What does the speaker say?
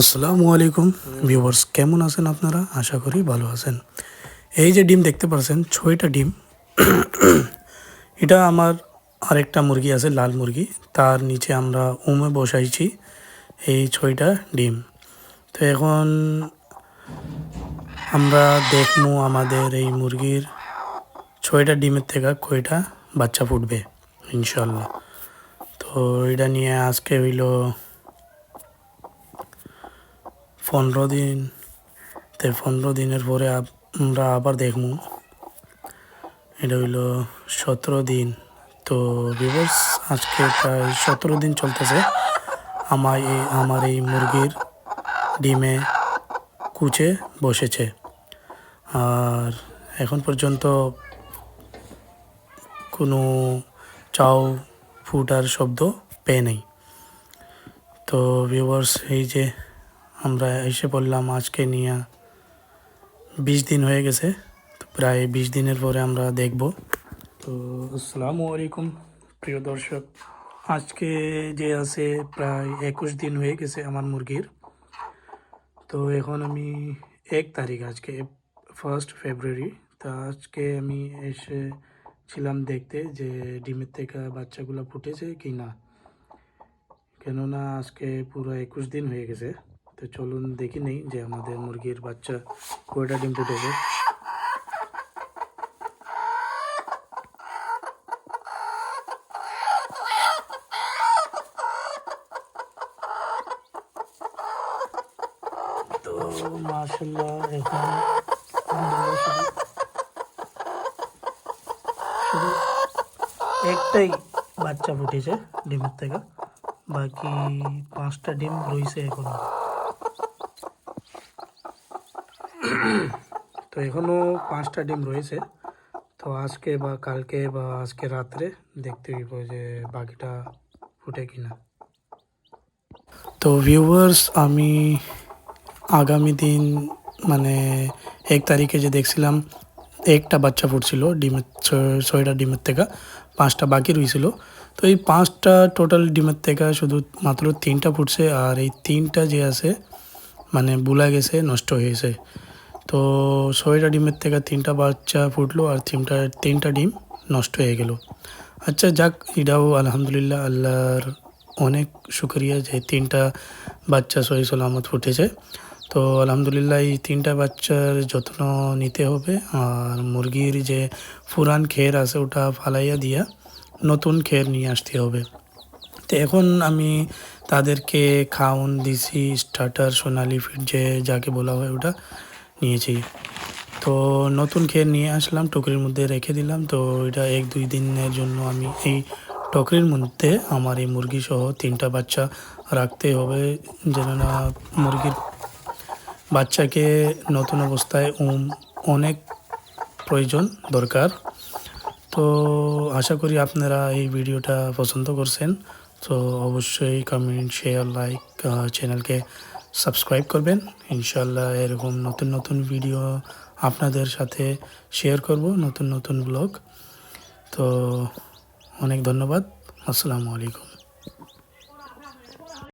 আসসালামু আলাইকুম ভিউয়ার্স, কেমন আছেন আপনারা? আশা করি ভালো আছেন। এই যে ডিম দেখতে পাচ্ছেন ছয়টা ডিম। এটা আমার আরেকটা মুরগি আছে, লাল মুরগি। তার নিচে আমরা উমে বসাইছি এই ছয়টা ডিম। তো এখন আমরা দেখব আমাদের এই মুরগির ছয়টা ডিমের থেকে কয়টা বাচ্চা ফুটবে ইনশাল্লাহ তো এটা নিয়ে আজকে হইল পনেরো দিন, তো পনেরো দিনের পরে আমরা আবার দেখব। এটা হইল সতেরো দিন। তো ভিভার্স আজকে প্রায় সতেরো দিন চলতেছে। আমার এই আমার এই মুরগির ডিমে কুচে বসেছে। আর এখন পর্যন্ত কোনো চাও ফুটার শব্দ পেয়ে নেই। তো ভিউয়ার্স এই যে আমরা এসে পড়লাম আজকে নিয়ে বিশ দিন হয়ে গেছে, তো প্রায় বিশ দিনের পরে আমরা দেখব। তো আসসালামু আলাইকুম, প্রিয় দর্শক। আজকে যে আছে প্রায় একুশ দিন হয়ে গেছে আমার মুরগির। তো এখন আমি এক তারিখ, আজকে ফার্স্ট ফেব্রুয়ারি তা আজকে আমি এসেছিলাম দেখতে যে ডিমের থেকে বাচ্চাগুলো ফুটেছে কি না কেননা আজকে পুরো একুশ দিন হয়ে গেছে। তো চলুন দেখি নেই যে আমাদের মুরগির বাচ্চা কয়টা ডিম ফুটেছে। তো এখন একটাই বাচ্চা ফুটেছে ডিমের থেকে। বাকি পাঁচটা ডিম রয়েছে এখনও। তো এখনও পাঁচটা ডিম রয়েছে। তো আজকে বা কালকে বা আজকে রাত্রে দেখতে হইব যে বাকিটা ফুটে কিনা। তো ভিউয়ার্স আমি আগামী দিন মানে এক তারিখে যে দেখছিলাম একটা বাচ্চা ফুটছিল ডিমের ছয়- ছয়টা ডিমের থেকে পাঁচটা বাকি রয়েছিল তো এই পাঁচটা টোটাল ডিমের থেকে শুধু মাত্র তিনটা ফুটছে আর এই তিনটা যে আছে মানে বুলা গেছে, নষ্ট হয়েছে। তো ছয়টা ডিমের থেকে তিনটা বাচ্চা ফুটলো আর তিনটা তিনটা ডিম নষ্ট হয়ে গেল। আচ্ছা যাক, এটাও আলহামদুলিল্লাহ আল্লাহর অনেক শুক্রিয়া যে তিনটা বাচ্চা সহি সালামত ফুটেছে। তো আলহামদুলিল্লাহ এই তিনটা বাচ্চার যত্ন নিতে হবে। আর মুরগির যে পুরান খের আছে, ওটা ফালাইয়া দিয়া নতুন খের নিয়ে আসতে হবে। তো এখন আমি তাদেরকে খাওন দিছি, স্টার্টার, সোনালি ফিড, যে যাকে বলা হয় ওটা নিয়েছি। তো নতুন খেয়ে নিয়ে আসলাম, টকরির মধ্যে রেখে দিলাম। তো এটা এক দুই দিনের জন্য আমি এই টকরির মধ্যে আমার এই মুরগি সহ তিনটা বাচ্চা রাখতে হবে। যেন না মুরগির বাচ্চাকে নতুন অবস্থায় উম, অনেক প্রয়োজন, দরকার। তো আশা করি আপনারা এই ভিডিওটা পছন্দ করছেন। তো অবশ্যই কমেন্ট শেয়ার লাইক চ্যানেলকে সাবস্ক্রাইব করবেন। ইনশাল্লাহ এরকম নতুন নতুন ভিডিও আপনাদের সাথে শেয়ার করব, নতুন নতুন ব্লগ তো অনেক ধন্যবাদ। আসসালামু আলাইকুম।